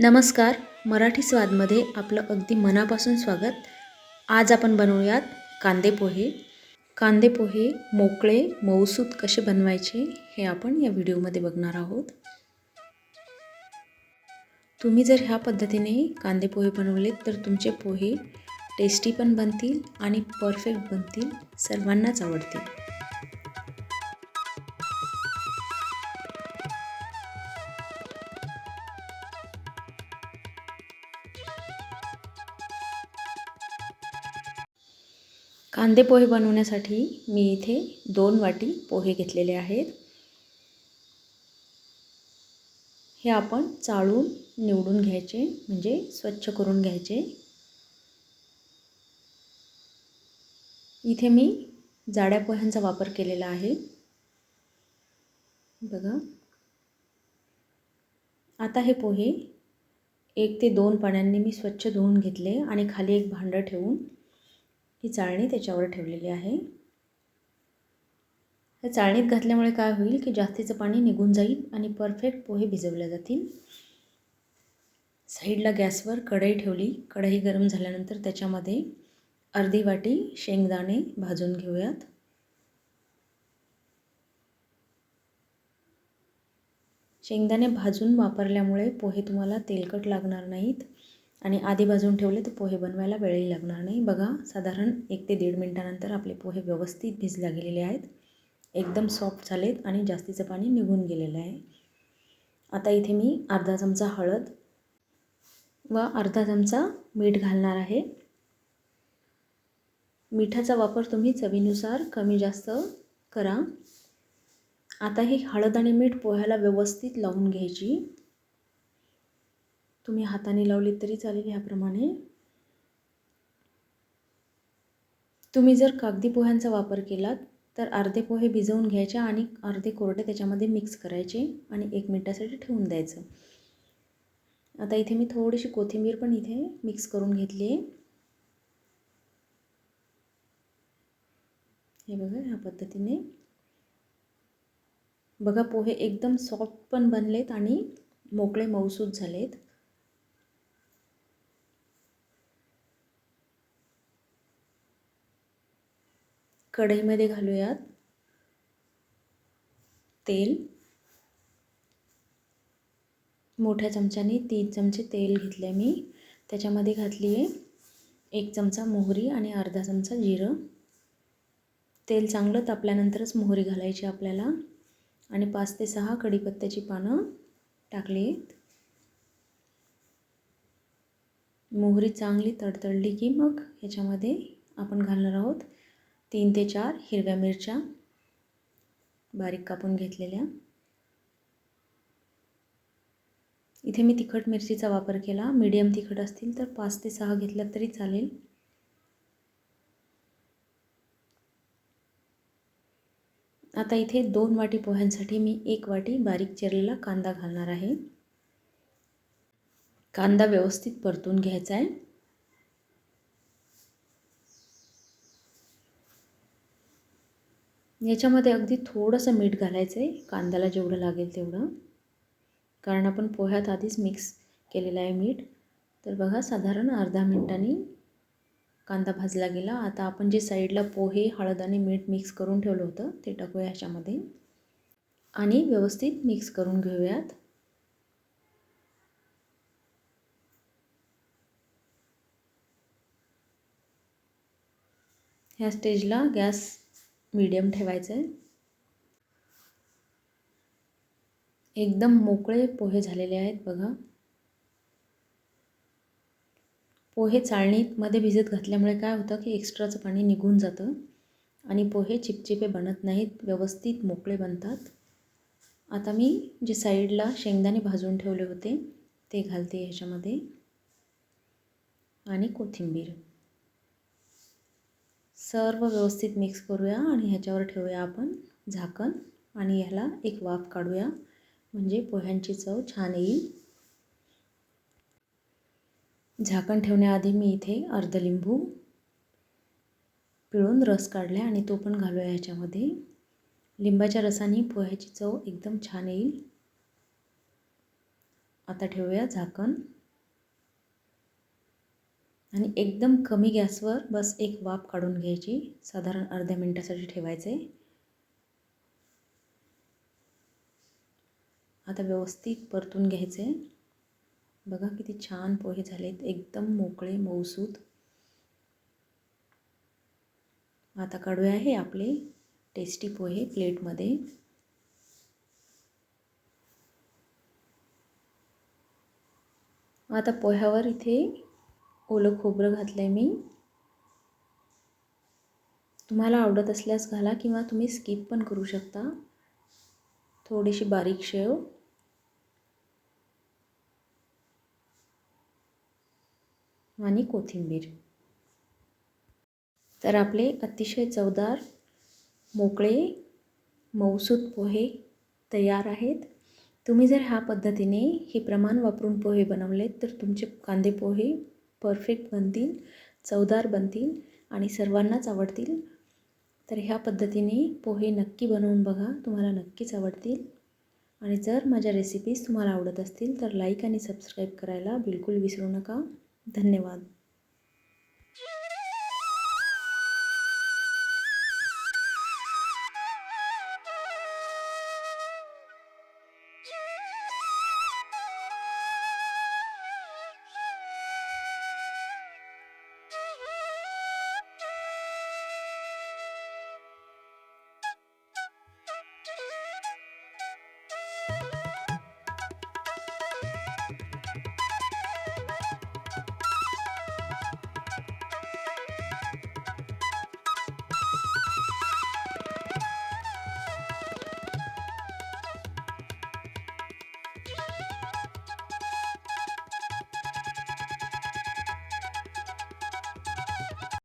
नमस्कार मराठी स्वादमध्ये आपलं अगदी मनापासून स्वागत. आज आपण बनवूयात कांदे पोहे. कांदे पोहे मोकळे मऊसूत कसे बनवायचे हे आपण या व्हिडिओमध्ये बघणार आहोत. तुम्ही जर ह्या पद्धतीने कांदे पोहे बनवलेत तर तुमचे पोहे टेस्टी पण बनतील आणि परफेक्ट बनतील सर्वांनाच आवडतील. कांदे पोहे बनवण्यासाठी मी इथे दोन वाटी पोहे घेतलेले आहेत. हे आपण चाळून निवडून घ्यायचे म्हणजे स्वच्छ करून घ्यायचे. इथे मी जाड्या पोह्यांचा वापर केलेला आहे. बघा. आता हे पोहे एक ते दोन पाण्याने मी स्वच्छ धुवून घेतले आणि खाली एक भांडं ठेवून ही चाळणी त्याच्यावर ठेवलेली आहे. या चाळणीत घातल्यामुळे काय होईल की जास्तीचं पाणी निघून जाईल आणि परफेक्ट पोहे भिजवले जातील. साईडला गॅसवर कढई ठेवली. कढई गरम झाल्यानंतर त्याच्यामध्ये अर्धी वाटी शेंगदाणे भाजून घेऊयात. शेंगदाणे भाजून वापरल्यामुळे पोहे तुम्हाला तेलकट लागणार नाहीत. आणि आधी भाजून ठेवले तर पोहे बनवायला वेळही लागणार नाही. बघा साधारण एक ते दीड मिनटानंतर आपले पोहे व्यवस्थित भिजल्या गेलेले आहेत. एकदम सॉफ्ट झालेत आणि जास्तीचं पाणी निघून गेलेलं आहे. आता इथे मी अर्धा चमचा हळद व अर्धा चमचा मीठ घालणार आहे. मिठाचा वापर तुम्ही चवीनुसार कमी जास्त करा. आता ही हळद आणि मीठ पोह्याला व्यवस्थित लावून घ्यायची. तुम्ही हाताने लावले तरी चालेल ह्याप्रमाणे. तुम्ही जर कागदी पोह्यांचा वापर केलात तर अर्धे पोहे भिजवून घ्यायचे आणि अर्धे कोरडे त्याच्यामध्ये मिक्स करायचे आणि एक मिनटासाठी ठेवून द्यायचं. आता इथे मी थोडीशी कोथिंबीर पण इथे मिक्स करून घेतली आहे. हे बघा ह्या पद्धतीने. बघा पोहे एकदम सॉफ्ट पण बनलेत आणि मोकळे मऊसूत झालेत. कढईमध्ये घालूयात. तेल. मोठ्या चमच्याने तीन चमचे तेल घेतले मी. त्याच्यामध्ये घातली आहे एक चमचा मोहरी आणि अर्धा चमचा जिरं. तेल चांगलं तापल्यानंतरच मोहरी घालायची आपल्याला. आणि पाच ते सहा कढीपत्त्याची पानं टाकली आहेत मोहरी चांगली तडतडली की मग ह्याच्यामध्ये आपण घालणार आहोत. तीन ते चार हिरव्या मिरच्या बारीक कापून घेतलेल्या. इथे मी तिखट मिरचीचा वापर केला. मीडियम तिखट असतील तर पाच ते सहा घेतल्या तरी चालेल. आता इथे दोन वाटी पोह्यांसाठी मी एक वाटी बारीक चिरलेला कांदा घालणार आहे. कांदा व्यवस्थित परतून घ्यायचा आहे. याच्यामध्ये अगदी थोडंसं मीठ घालायचं आहे कांद्याला जेवढं लागेल तेवढं. कारण आपण पोह्यात आधीच मिक्स केलेलं आहे मीठ. तर बघा साधारण अर्धा मिनटांनी कांदा भाजला गेला. आता आपण जे साईडला पोहे हळद आणि मीठ मिक्स करून ठेवलं होतं ते टाकूया ह्याच्यामध्ये आणि व्यवस्थित मिक्स करून घेऊयात. ह्या स्टेजला गॅस मीडियम ठेवायचं आहे. एकदम मोकळे पोहे झालेले आहेत बघा. पोहे चाळणीमध्ये भिजत घातल्यामुळे काय होतं की एक्स्ट्राचं पाणी निघून जातं आणि पोहे चिपचिपे बनत नाहीत व्यवस्थित मोकळे बनतात. आता मी जे साईडला शेंगदाणे भाजून ठेवले होते ते घालते ह्याच्यामध्ये आणि कोथिंबीर. सर्व व्यवस्थित मिक्स करूया आणि ह्याच्यावर ठेवूया आपण झाकण आणि ह्याला एक वाफ काढूया. म्हणजे पोह्यांची चव छान येईल. झाकण ठेवण्याआधी मी इथे अर्ध लिंबू पिळून रस काढला आणि तो पण घालूया ह्याच्यामध्ये. लिंबाच्या रसाने पोह्याची चव एकदम छान येईल. आता ठेवूया झाकण. आणि एकदम कमी गॅसवर बस एक वाफ काढून घ्यायची. साधारण अर्ध्या मिनटासाठी ठेवायचे. आता व्यवस्थित परतून घ्यायचे. बघा किती छान पोहे झालेत. एकदम मोकळे मऊसूत. आता काढूया हे आपले टेस्टी पोहे प्लेटमध्ये. आता पोह्यावर इथे ओलं खोबरं घातलं आहे मी. तुम्हाला आवडत असल्यास घाला किंवा तुम्ही स्किप पण करू शकता. थोडीशी बारीक शेव. आणि कोथिंबीर. तर आपले अतिशय चवदार मोकळे मऊसूत पोहे तयार आहेत. तुम्ही जर ह्या पद्धतीने हे प्रमाण वापरून पोहे बनवलेत तर तुमचे कांदे पोहे परफेक्ट बनतील चवदार बनतील आणि सर्वांनाच आवडतील. तर ह्या पद्धतीने पोहे नक्की बनवून बघा तुम्हाला नक्कीच आवडतील. आणि जर माझ्या रेसिपीज तुम्हाला आवडत असतील तर लाईक आणि सबस्क्राईब करायला बिलकुल विसरू नका. धन्यवाद.